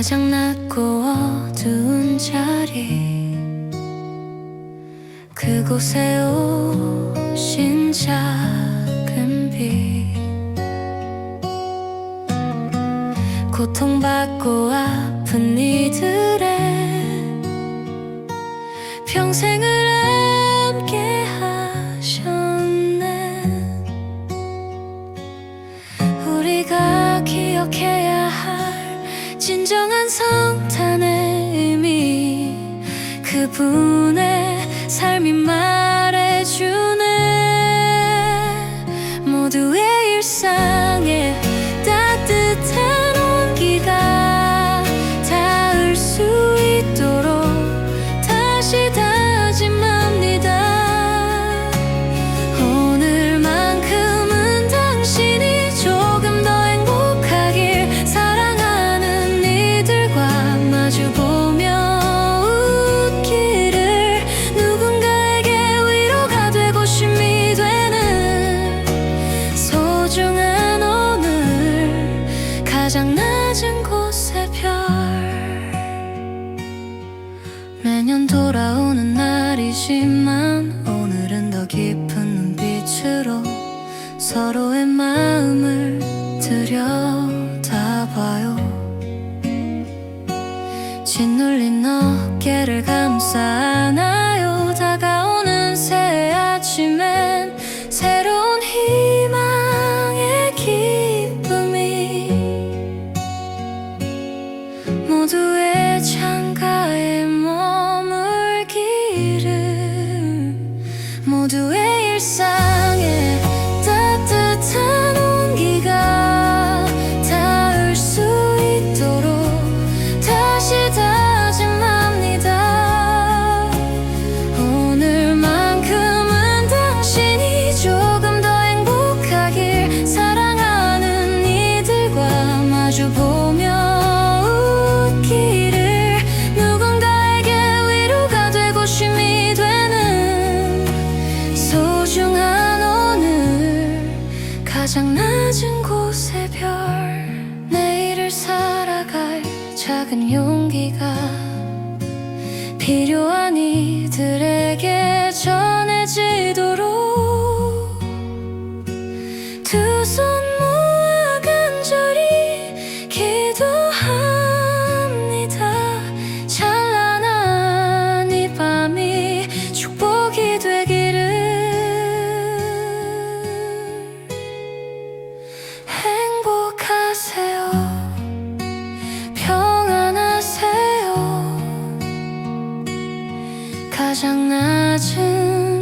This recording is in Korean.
가장 낮고 어두운 자리 그곳에 오신 작은 빛 고통받고 아픈 이들의 평생을 함께 하셨네. 우리가 기억해야 할 진정한 성탄의 의미. 그분의 삶이 말 소중한 오늘 가장 낮은 곳의 별. 매년 돌아오는 날이지만 오늘은 더 깊은 눈빛으로 서로의 마음을 들여다봐요. 짓눌린 어깨를 감싸 안아 모두의 일상 가장 낮은 곳의 별 내일을 살아갈 작은 용기가 필요한 이들의 是